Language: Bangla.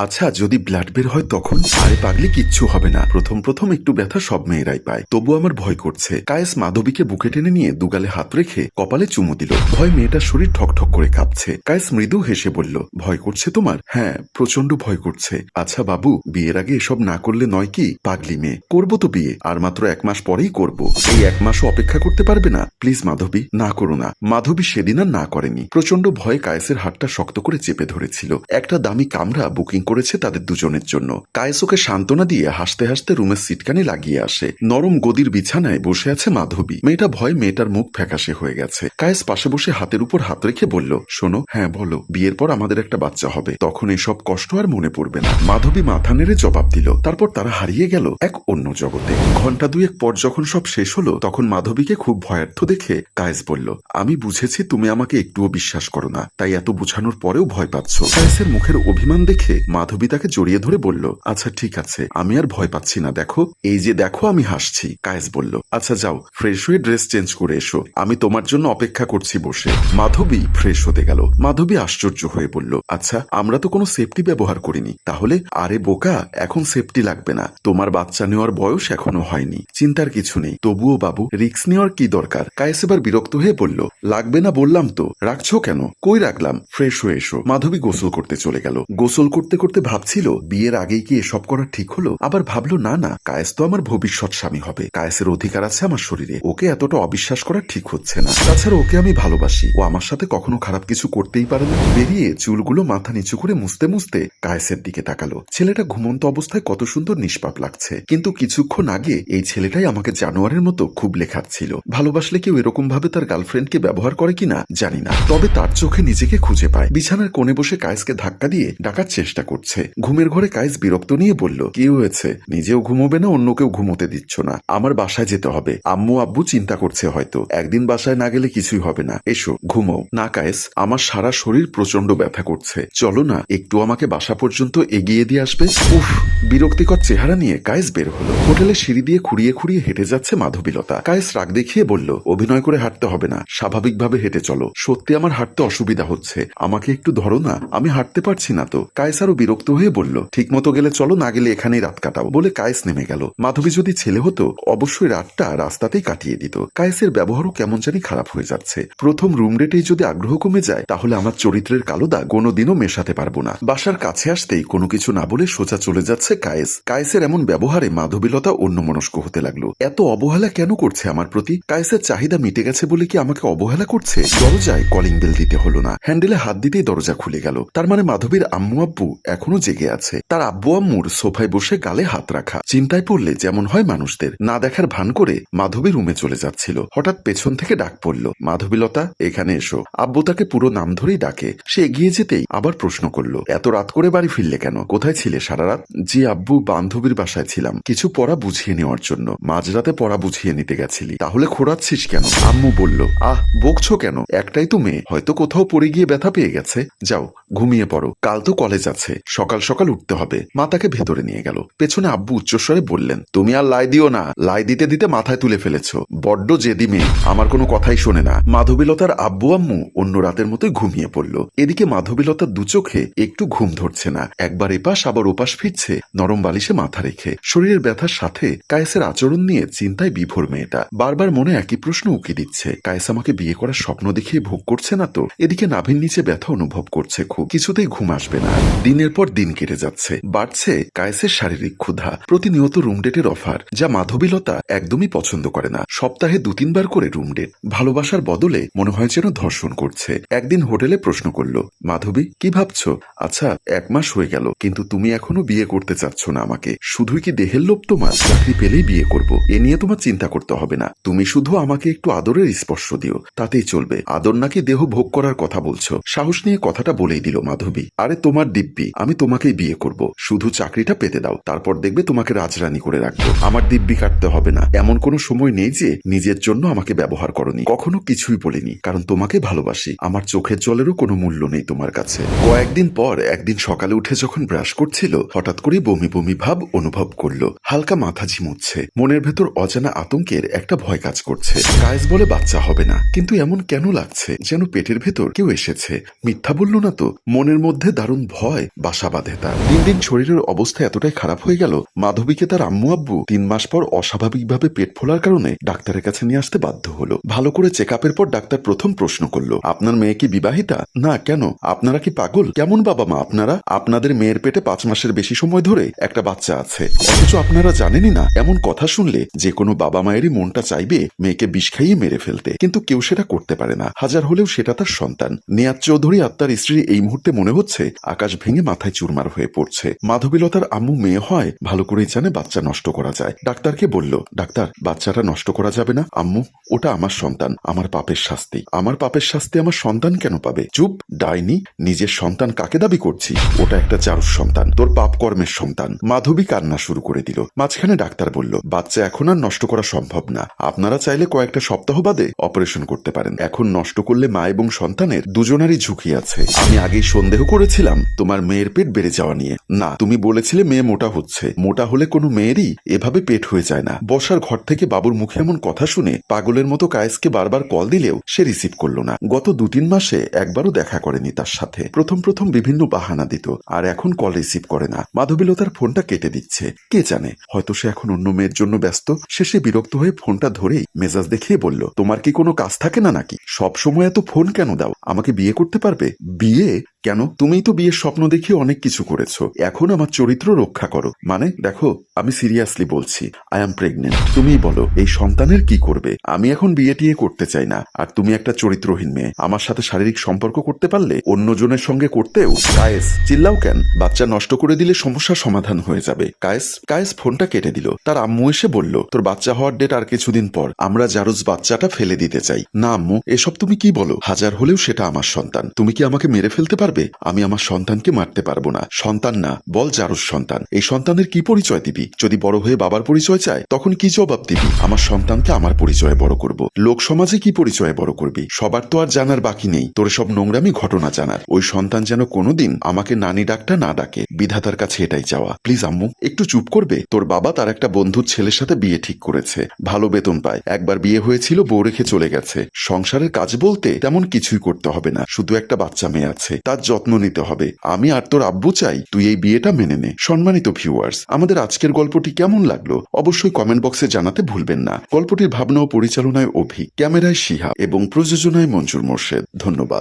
আচ্ছা যদি ব্লাড বের হয় তখন? আরে পাগলি, কিচ্ছু হবে না। প্রথম প্রথম একটু ব্যথা সব মেয়েরাই পায়। তবু আমার ভয় করছে। কায়েস মাধবীকে বুকে টেনে নিয়ে দুগালে হাত রেখে কপালে চুমু দিল। ভয় মেয়েটার শরীর ঠকঠক করে কাঁপছে। কায়েস মৃদু হেসে বলল, ভয় করছে তোমার? হ্যাঁ প্রচণ্ড ভয় করছে। আচ্ছা বাবু, বিয়ের আগে এসব না করলে নয় কি? পাগলি মেয়ে। করব তো বিয়ে, আর মাত্র এক মাস পরেই করব। এই এক মাসও অপেক্ষা করতে পারবে না? প্লিজ মাধবী, না করো না। মাধবী সেদিন আর না করেনি। প্রচণ্ড ভয়ে কায়েসের হাতটা শক্ত করে চেপে ধরেছিল। একটা দামি কামরা বুকিং করেছে তাদের দুজনের জন্য। কায়েস ওকে সান্ত্বনা দিয়ে হাসতে হাসতে রুমের সিটকানি লাগিয়ে আসে। নরম গদির বিছানায় বসে আছে মাধবী। মেয়েটা ভয় মেয়েটার মুখ ফ্যাকাশে হয়ে গেছে। কায়েস পাশে বসে হাতের উপর হাত রেখে বলল, শোনো হ্যাঁ বলো, বিয়ের পর আমাদের একটা বাচ্চা হবে। তখন এসব কষ্ট আর মনে পড়বে না। মাধবী মাথা নেড়ে জবাব দিল। তারপর তারা হারিয়ে গেল এক অন্য জগতে। ঘণ্টা দুয়েক পর যখন সব শেষ হলো, তখন মাধবীকে খুব ভয়ার্থ দেখে কায়েস বলল, আমি বুঝেছি তুমি আমাকে একটুও বিশ্বাস করো না। তাই এত বোঝানোর পরেও ভয় পাচ্ছ। কায়েসের মুখের অভিমান দেখে মাধবী তাকে জড়িয়ে ধরে বলল আচ্ছা ঠিক আছে, আমি আর ভয় পাচ্ছি না, দেখো। এই যে দেখো, আমি হাসছি, কায়েস বলল। আচ্ছা যাও, ফ্রেশ হয়ে ড্রেস চেঞ্জ করে এসো, আমি তোমার জন্য অপেক্ষা করছি বসে। মাধবী ফ্রেশ হতে গেল। মাধবী আশ্চর্য হয়ে বলল আচ্ছা আমরা তো কোনো সেফটি ব্যবহার করিনি, তাহলে আরে বোকা, এখন সেফটি লাগবে না। তোমার বাচ্চা নেওয়ার বয়স এখনও হয়নি, চিন্তার কিছু নেই। তবুও বাবু রিক্স নেওয়ার কি দরকার? কায়েস এবার বিরক্ত হয়ে বলল, লাগবে না বললাম তো, রাখছো কেন? কই রাখলাম? ফ্রেশ হয়ে এসো। মাধবী গোসল করতে চলে গেল। গোসল করতে করতে ভাবছিল, বিয়ের আগেই কি এসব করা ঠিক হলো? আবার ভাবলো, না না, কায়েস তো আমার ভবিষ্যৎ স্বামী হবে। কায়েসের অধিকার আছে আমার শরীরে। ওকে এতটা অবিশ্বাস করা ঠিক হচ্ছে না। তাছাড়া ওকে আমি ভালোবাসি। ও আমার সাথে কখনো খারাপ কিছু করতেই পারে না। বেরিয়ে চুলগুলো মাথা নিচু করে মুছতে মুছতে কায়েসের দিকে তাকালো। ছেলেটা ঘুমন্ত অবস্থায় কত সুন্দর নিষ্পাপ লাগছে। কিন্তু কিছুক্ষণ আগে এই ছেলেটাই আমাকে জানোয়ারের মতো খুব লেখাচ্ছিল। ভালোবাসলে কেউ এরকম ভাবে তার গার্লফ্রেন্ডকে ব্যবহার করে কিনা জানি না। তবে তার চোখে নিজেকে খুঁজে পায়। বিছানার কোণে বসে কায়েসকে ধাক্কা দিয়ে ডাকার চেষ্টা করছে। ঘুমের ঘরে কায়েস বিরক্ত নিয়ে বলল, কি হয়েছে? নিজেও ঘুমোবে না, অন্য কেউ ঘুমোতে দিচ্ছ না। আমার বাসায় যেতে হবে। আম্মু, আব্বু চিন্তা করছে হয়তো। একদিন বাসায় না গেলে কিছুই হবে না। এসো ঘুমো না কায়েস আমার সারা শরীর প্রচণ্ড ব্যথা করছে। চলো না, একটু আমাকে বাসা পর্যন্ত এগিয়ে দিয়ে আসবে। উফ, বিরক্তিকর চেহারা নিয়ে কায়েস বের হলো। হোটেলে সিঁড়ি দিয়ে খুঁড়িয়ে খুঁড়িয়ে হেঁটে যাচ্ছে মাধবীলতা। কায়েস রাগ দেখিয়ে বলল, অভিনয় করে হাঁটতে হবে না। স্বাভাবিকভাবে হেঁটে চলো। সত্যি আমার হাঁটতে অসুবিধা হচ্ছে। আমাকে একটু ধরো না। আমি হাঁটতে পারছি না তো। কায়েস আরও বিরক্ত হয়ে বলল ঠিক মতো গেলে চলো, না গেলে এখানেই রাত কাটাও। বলে কায়েস নেমে গেল। মাধবী যদি ছেলে হতো, অবশ্যই রাতটা রাস্তাতেই কাটিয়ে দিত। কায়েসের ব্যবহারও কেমন জানি খারাপ হয়ে যাচ্ছে। প্রথম রুম রেটেই যদি আগ্রহ কমে যায়, তাহলে আমার চরিত্রের কালো দাগ কোনোদিনও মেশাতে পারব না। বাসার কাছে আসতেই কোনো কিছু না বলে সোজা চলে যাচ্ছে কায়েস। কায়েসের এমন ব্যবহারে মাধবীলতা অন্যমনস্ক হতে লাগল। এত অবহেলা কেন করছে আমার প্রতি? কায়েসের চাহিদা মিটে গেছে বলে কি আমাকে অবহেলা করছে? দরজায় কলিং বেল দিতে হলো না। হ্যান্ডেলে হাত দিতেই দরজা খুলে গেল। তার মানে মাধবীর আম্মু আব্বু এখনও জেগে আছে। তার আব্বু আম্মুর সোফায় বসে গালে হাত রাখা। চিন্তায় পড়লে যেমন হয় মানুষদের, না দেখার ভান করে মাধবী রুমে চলে যাচ্ছিল। হঠাৎ পেছন থেকে ডাক পড়ল মাধবীলতা এখানে এসো। আব্বু তাকে পুরো নাম ধরেই ডাকে। সে এগিয়ে যেতেই আবার প্রশ্ন করল, এত রাত করে বাড়ি ফিরলে কেন? কোথায় ছিলে সারা রাত? জি আব্বু, বান্ধবীর বাসায় ছিলাম। কিছু পড়া বুঝিয়ে নেওয়ার জন্য। মাঝরাতে পড়া বুঝিয়ে নিতে গেছিলি। তাহলে খোরাচ্ছিস কেন? আম্মু বলল, আহ, বকছো কেন? একটাই তো মেয়ে। হয়তো কোথাও পড়ে গিয়ে ব্যথা পেয়ে গেছে। যাও, ঘুমিয়ে পড়ো। কাল তো কলেজ আছে। সকাল সকাল উঠতে হবে। মা তাকে ভেতরে নিয়ে গেল। পেছনে আব্বু উচ্চস্বরে বললেন, তুমি আর লাই দিও না। লাই দিতে দিতে মাথায় তুলে ফেলেছো। বড্ড জেদি মেয়ে। আমার কোনো কথাই শোনে না। মাধবীলতার আব্বু আম্মু অন্য রাতের মতোই ঘুমিয়ে পড়ল। এদিকে মাধবীলতার দু চোখে একটু ঘুম ধরছে না। একবার এপাশ, আবার ওপাশ ফিরছে, নরম বালিশে মাথা রেখে। শরীরের ব্যথার সাথে কায়েসের আচরণ নিয়ে চিন্তায় বিভোর মেয়েটা। বারবার মনে একই প্রশ্ন উকি দিচ্ছে, কায়েস আমাকে বিয়ে করার স্বপ্ন দেখিয়ে ভোগ করছে না তো? এদিকে নাভির নিচে ব্যথা অনুভব করছে খুব। কিছুতেই ঘুম আসবে না। দিনের পর দিন কেটে যাচ্ছে। বাড়ছে কায়েসের শারীরিক ক্ষুধা, প্রতিনিয়ত রুম ডেটের অফার যা মাধবীলতা একদমই পছন্দ করে না। সপ্তাহে দু তিনবার করে রুম ডেট ভালোবাসার বদলে মনে হয় যেন ধর্ষণ করছে। একদিন হোটেলে প্রশ্ন করল, মাধবী, কি ভাবছ? আচ্ছা এক মাস হয়ে গেল, কিন্তু তুমি এখনও বিয়ে করতে চাচ্ছ না আমাকে। শুধুই কি দেহের লোভ তোমার? চাকরি পেলেই বিয়ে করব। এ নিয়ে তোমার চিন্তা করতে হবে না। তুমি শুধু আমাকে একটু আদরের স্পর্শ দিও। তাতেই চলবে। আদর নাকি দেহ ভোগ করার কথা বলছো? সাহস নিয়ে কথাটা বলেই দিল মাধবী। আরে, তোমার দিব্যি আমি তোমাকেই বিয়ে করব। শুধু চাকরিটা পেতে দাও, তারপর দেখবে তোমাকে রাজরানী করে রাখব। আমার দিব্যি কাটতে হবে না। এমন কোনো সময় নেই যে নিজের জন্য আমাকে ব্যবহার করনি। কখনো কিছুই বলিনি, কারণ তোমাকে ভালোবাসি। আমার চোখের জলেরও কোনো মূল্য নেই তোমার কাছে। কয়েকদিন পর, একদিন সকালে উঠে যখন ব্রাশ করছিল, হঠাৎ করে বমি বমি ভাব অনুভব করল। হালকা মাথা ঝিমুচ্ছে। মনের ভেতর অজানা আতঙ্কের একটা ভয় কাজ করছে। কায়েস বলে বাচ্চা হবে না, কিন্তু এমন কেন লাগছে? যেন পেটের ভেতর কেউ এসেছে। মিথ্যা বলল না তো? মনের মধ্যে দারুণ ভয় বাসা বাঁধে তার। দিন দিন শরীরের অবস্থা এতটাই খারাপ হয়ে গেল, মাধবীকে তার আম্মু আব্বু তিন মাস পর অস্বাভাবিকভাবে পেট ফোলার কারণে ডাক্তারের কাছে নিয়ে আসতে বাধ্য হলো। ভালো করে চেক আপের পর ডাক্তার প্রথম প্রশ্ন করল, আপনার মেয়ে কি বিবাহিতা? না, কেন? আপনারা কি পাগল? কেমন বাবা মা আপনারা? আপনাদের মেয়ের পেটে পাঁচ মাসের বেশি সময় ধরে একটা বাচ্চা আছে। অথচ আপনারা জানেনই না, এমন কথা শুনলে যে কোনো বাবা মায়েরই মনটা চাইবে মেয়েকে বিষ খাইয়ে মেরে ফেলতে। কিন্তু কেউ সেটা করতে পারে না। হাজার হলেও সেটা তার সন্তান। নিয়াজ চৌধুরী আর তার স্ত্রী এই মুহূর্তে মনে হচ্ছে, আকাশ ভেঙে মাথায় চুরমার হয়ে পড়ছে। মাধবীলতার আম্মু মেয়ে হয়, ভালো করেই জানে বাচ্চা নষ্ট করা যায়। ডাক্তারকে বলল, ডাক্তার, বাচ্চাটা নষ্ট করা যাবে না, আম্মু। ওটা আমার সন্তান, আমার পাপের শাস্তি। আমার পাপের শাস্তি আমার সন্তান কেন পাবে? চুপ, ডাইনি, নিজের সন্তান কাকে দাবি করছি ওটা একটা চারুর সন্তান, তোর পাপ কর্মের সন্তান। মাধবী কান্না শুরু করে দিল। মাঝখানে ডাক্তার বলল, বাচ্চা এখন আর নষ্ট করা সম্ভব না। আপনারা চাইলে কয়েকটা সপ্তাহ বাদে অপারেশন করতে পারেন। এখন নষ্ট করলে মা এবং সন্তানের দুজনারই ঝুঁকি আছে। আমি আগেই সন্দেহ করেছিলাম, তোমার মেয়ের পেট বেড়ে যাওয়া নিয়ে। না, তুমি বলেছিলে মেয়ে মোটা হচ্ছে। মোটা হলে কোনো মেয়েরই এভাবে পেট হয়ে যায় না। বসার ঘর থেকে বাবুর মুখে এমন কথা শুনে পাগলের মতো কায়েসকে বারবার কল দিলেও সে রিসিভ করল না। গত দু তিন মাসে একবারও দেখা করেনি তার সাথে। প্রথম প্রথম বিভিন্ন বাহানা দিত, আর এখন কল রিসিভ করে না। মাধবীলতার ফোনটা কেটে দিচ্ছে। কে জানে, হয়তো সে এখন অন্য মেয়ের জন্য ব্যস্ত। শেষে বিরক্ত হয়ে ফোনটা ধরেই মেজাজ দেখিয়ে বলল, তোমার কি কোনো কাজ থাকে না নাকি? সব সময় এত ফোন কেন দাও? আমাকে বিয়ে করতে পারবে? বিয়ে? কেন? তুমিই তো বিয়ের স্বপ্ন দেখিয়ে অনেক কিছু করেছ। এখন আমার চরিত্র রক্ষা করো। মানে দেখো, আমি সিরিয়াসলি বলছি আই এম প্রেগনেন্ট তুমিই বলো, এই সন্তানের কি করবে? আমি এখন বিয়ে টিয়ে করতে চাই না। আর তুমি একটা চরিত্রহীন মেয়ে। আমার সাথে শারীরিক সম্পর্ক করতে পারলে অন্যজনের সঙ্গে করতেও। কায়েস, চিল্লাও কেন? বাচ্চা নষ্ট করে দিলে সমস্যার সমাধান হয়ে যাবে। কায়েস কায়েস ফোনটা কেটে দিল। তার আম্মু এসে বলল, তোর বাচ্চা হওয়ার ডেট আর কিছুদিন পর। আমরা জারুজ বাচ্চাটা ফেলে দিতে চাই। না আম্মু, এসব তুমি কি বলো? হাজার হলেও সেটা আমার সন্তান। তুমি কি আমাকে মেরে ফেলতে পারবে? আমি আমার সন্তানকে মারতে পারব না। সন্তান না। বল জারুজ সন্তান। এই সন্তানের কি পরিচয় দিবি? যদি বড় হয়ে বাবার পরিচয় চায়, তখন কি জবাব দিবি? আমার সন্তানকে আমার পরিচয়ে বড় করব। লোক সমাজে কি পরিচয়ে বড় করবি? সবার তো আর জানার বাকি নেই। তোর সব নোংরামি ঘটনা জানার। ওই সন্তান যেন কোনোদিন আমাকে নানি ডাকটা না ডাকে। বিধাতার কাছে এটাই চাওয়া। প্লিজ আম্মু, একটু চুপ করবে? তোর বাবা তার একটা বন্ধুর ছেলের সাথে বিয়ে ঠিক করেছে। ভালো বেতন পায়। একবার বিয়ে হয়েছিল, বউ রেখে চলে গেছে। সংসারের কাজ বলতে তেমন কিছুই করতে হবে না। শুধু একটা বাচ্চা মেয়ে আছে। তার যত্ন নিতে হবে। আমি আর তোর আব্বু চাই, তুই এই বিয়েটা মেনে নে। সম্মানিত ভিউয়ার্স আমাদের আজকের গল্পটি কেমন লাগল অবশ্যই কমেন্ট বক্সে জানাতে ভুলবেন না। গল্পটির ভাবনা ও পরিচালনায় অভি ক্যামেরায় সিহা এবং প্রযোজনায় মঞ্জুর মোর্শেদ। ধন্যবাদ।